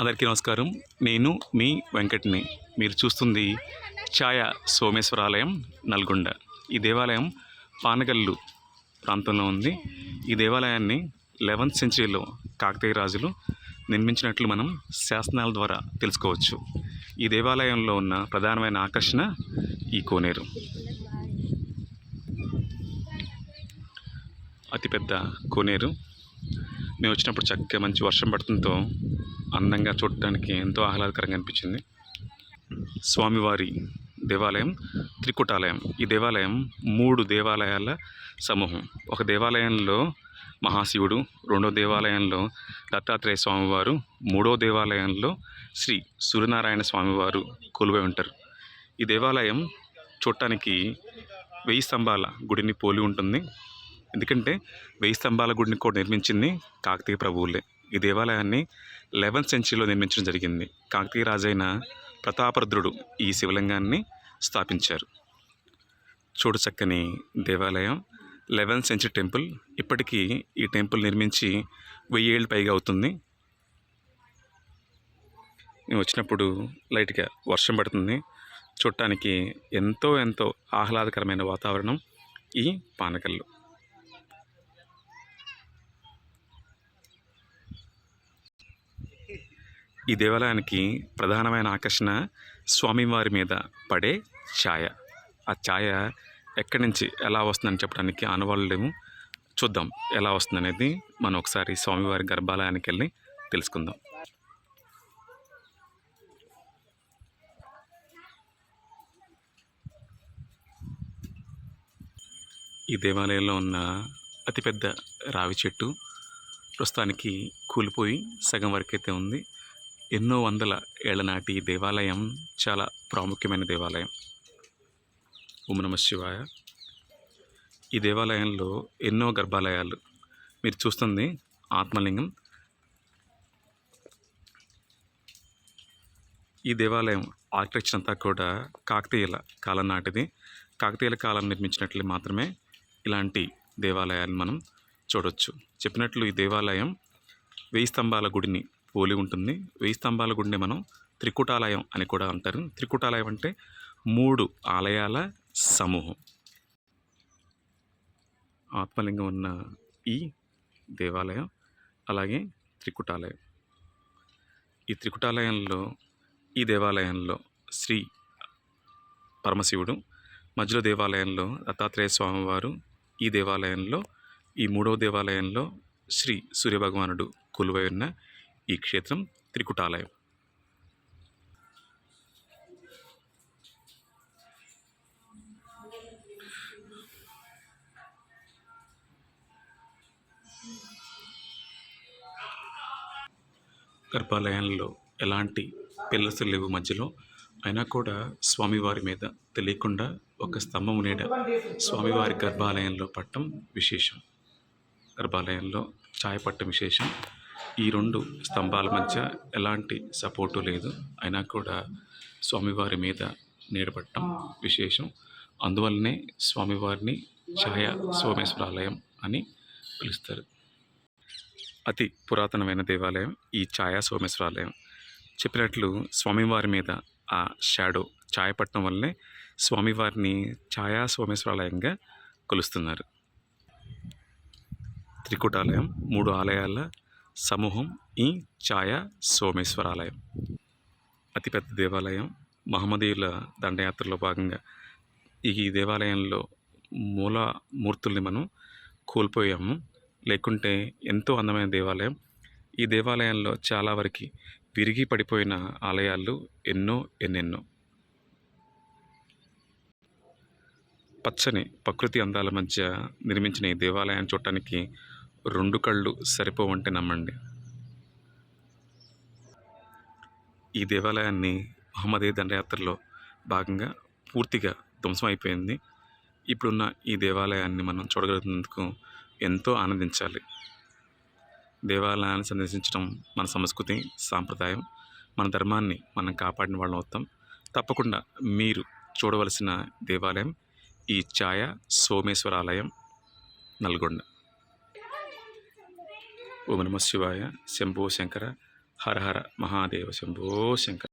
అందరికీ నమస్కారం. నేను మీ వెంకట్ని. మీరు చూస్తుంది ఛాయ సోమేశ్వరాలయం నల్గొండ. ఈ దేవాలయం పానగల్లు ప్రాంతంలో ఉంది. ఈ దేవాలయాన్ని లెవెన్త్ సెంచరీలో కాకతీయ రాజులు నిర్మించినట్లు మనం శాసనాల ద్వారా తెలుసుకోవచ్చు. ఈ దేవాలయంలో ఉన్న ప్రధానమైన ఆకర్షణ ఈ కోనేరు. అతిపెద్ద కోనేరు. మేము వచ్చినప్పుడు చక్కగా మంచి వర్షం పడుతుంతో అందంగా చూడటానికి ఎంతో ఆహ్లాదకరంగా అనిపించింది. స్వామివారి దేవాలయం త్రికుటాలయం. ఈ దేవాలయం మూడు దేవాలయాల సమూహం. ఒక దేవాలయంలో మహాశివుడు రెండో దేవాలయంలో దత్తాత్రేయ స్వామివారు మూడో దేవాలయంలో శ్రీ సూర్యనారాయణ స్వామివారు కొలువై ఉంటారు. ఈ దేవాలయం చూడటానికి వెయ్యి స్తంభాల గుడిని పోలి ఉంటుంది. ఎందుకంటే వెయ్యి స్తంభాల గుడిని కూడా నిర్మించింది కాకతీయ ప్రభువులే. ఈ దేవాలయాన్ని లెవెన్త్ సెంచరీలో నిర్మించడం జరిగింది. కాకతీయ రాజైన ప్రతాపరుద్రుడు ఈ శివలింగాన్ని స్థాపించారు. చూడు చక్కని దేవాలయం. Eleventh century temple. ఇప్పటికీ ఈ టెంపుల్ నిర్మించి వెయ్యి ఏళ్ళు పైగా అవుతుంది. మేము వచ్చినప్పుడు లైట్గా వర్షం పడుతుంది. చూడటానికి ఎంతో ఎంతో ఆహ్లాదకరమైన వాతావరణం ఈ పానకల్లు. ఈ దేవాలయానికి ప్రధానమైన ఆకర్షణ స్వామివారి మీద పడే ఛాయ. ఆ ఛాయ ఎక్కడి నుంచి ఎలా వస్తుందని చెప్పడానికి ఆనవాళ్ళు చూద్దాం ఎలా వస్తుందనేది మనం ఒకసారి స్వామివారి గర్భాలయానికి వెళ్ళి తెలుసుకుందాం. ఈ దేవాలయంలో ఉన్న అతిపెద్ద రావి చెట్టు ప్రస్తుతానికి కూలిపోయి సగం వరకైతే ఉంది. ఎన్నో వందల ఏళ్ళనాటి దేవాలయం చాలా ప్రాముఖ్యమైన దేవాలయం. ఓం నమ శివాయ. ఈ దేవాలయంలో ఎన్నో గర్భాలయాలు. మీరు చూస్తుంది ఆత్మలింగం. ఈ దేవాలయం ఆర్కిటెక్చర్ అంతా కూడా కాకతీయుల కాలం నాటిది. కాకతీయుల కాలం నిర్మించినట్లు మాత్రమే ఇలాంటి దేవాలయాన్ని మనం చూడవచ్చు చెప్పినట్లు ఈ దేవాలయం వెయ్యి స్తంభాల గుడిని పోలి ఉంటుంది. వెయ్యి స్తంభాల గుండె మనం త్రికుటాలయం అని కూడా అంటారు. త్రికుటాలయం అంటే మూడు ఆలయాల సమూహం. ఆత్మలింగం ఉన్న ఈ దేవాలయం అలాగే త్రికుటాలయం. ఈ త్రికుటాలయంలో ఈ దేవాలయంలో శ్రీ పరమశివుడు మధ్యలో దేవాలయంలో దత్తాత్రేయ స్వామివారు ఈ దేవాలయంలో ఈ మూడవ దేవాలయంలో శ్రీ సూర్యభగవానుడు కొలువై ఉన్న ఈ క్షేత్రం త్రికుటాలయం. గర్భాలయంలో ఎలాంటి పిల్లర్స్ లేవు మధ్యలో. అయినా కూడా స్వామివారి మీద తెలియకుండా ఒక స్తంభం నీడ స్వామివారి గర్భాలయంలో పట్టం విశేషం. గర్భాలయంలో ఛాయ పట్టం విశేషం. ఈ రెండు స్తంభాల మధ్య ఎలాంటి సపోర్టు లేదు. అయినా కూడా స్వామివారి మీద నీడపట్టం విశేషం. అందువల్లనే స్వామివారిని ఛాయ సోమేశ్వరాలయం అని పిలుస్తారు. అతి పురాతనమైన దేవాలయం ఈ ఛాయా సోమేశ్వరాలయం. చెప్పినట్లు స్వామివారి మీద ఆ షాడో ఛాయ పట్టడం వల్లనే స్వామివారిని ఛాయా సోమేశ్వరాలయంగా కొలుస్తున్నారు. త్రికుటాలయం మూడు ఆలయాల సమూహం ఈ ఛాయా సోమేశ్వరాలయం. అతిపెద్ద దేవాలయం. మహమ్మదీయుల దండయాత్రలో భాగంగా ఈ దేవాలయంలో మూల మూర్తుల్ని మనం కోల్పోయాము. లేకుంటే ఎంతో అందమైన దేవాలయం. ఈ దేవాలయంలో చాలా వరకు విరిగి పడిపోయిన ఆలయాలు ఎన్నో ఎన్నెన్నో. పచ్చని ప్రకృతి అందాల మధ్య నిర్మించిన ఈ దేవాలయాన్ని చూడటానికి రెండు కళ్ళు సరిపోవంటే నమ్మండి. ఈ దేవాలయాన్ని మహమ్మదీ దండయాత్రలో భాగంగా పూర్తిగా ధ్వంసం అయిపోయింది. ఇప్పుడున్న ఈ దేవాలయాన్ని మనం చూడగలిగినందుకు ఎంతో ఆనందించాలి. దేవాలయాన్ని సందర్శించడం మన సంస్కృతి సాంప్రదాయం మన ధర్మాన్ని మనం కాపాడిన వాళ్ళం అవుతాం. తప్పకుండా మీరు చూడవలసిన దేవాలయం ఈ ఛాయ సోమేశ్వరాలయం నల్గొండ. ఓం నమ శివాయ. శంభో శంకర. హర హర మహాదేవ శంభో శంకర.